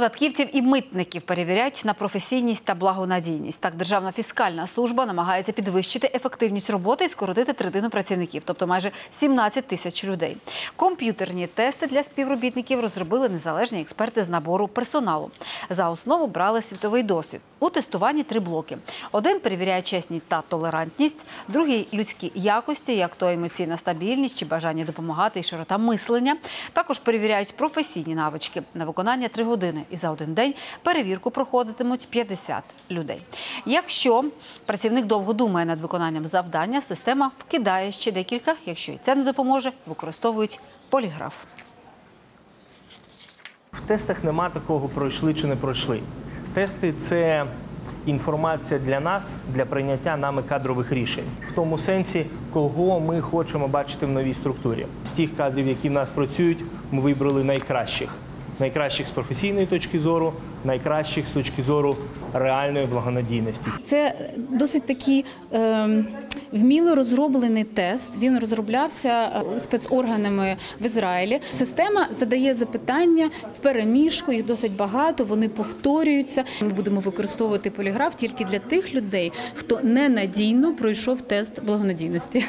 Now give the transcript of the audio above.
Податківців і митників перевіряють на професійність та благонадійність. Так, Державна фіскальна служба намагається підвищити ефективність роботи і скоротити третину працівників, тобто майже 17 тисяч людей. Комп'ютерні тести для співробітників розробили незалежні експерти з набору персоналу. За основу брали світовий досвід. У тестуванні три блоки. Один перевіряє чесність та толерантність, другий людські якості, як то емоційна стабільність чи бажання допомагати і широта мислення. Також перевіряють професійні навички на виконання три години. І за один день перевірку проходитимуть 50 людей. Якщо працівник довго думає над виконанням завдання, система вкидає ще декілька. Якщо і це не допоможе, використовують поліграф. В тестах нема такого пройшли чи не пройшли. Тести це інформація для нас, для прийняття нами кадрових рішень, в тому сенсі, кого ми хочемо бачити в новій структурі. З тих кадрів, які в нас працюють, ми вибрали найкращих. Найкращих з професійної точки зору, найкращих з точки зору реальної благонадійності. Це досить такий е, вміло розроблений тест. Він розроблявся е, спецорганами в Ізраїлі. Система задає запитання в переміжку, їх досить багато. Вони повторюються. Ми будемо використовувати поліграф тільки для тих людей, хто ненадійно пройшов тест благонадійності.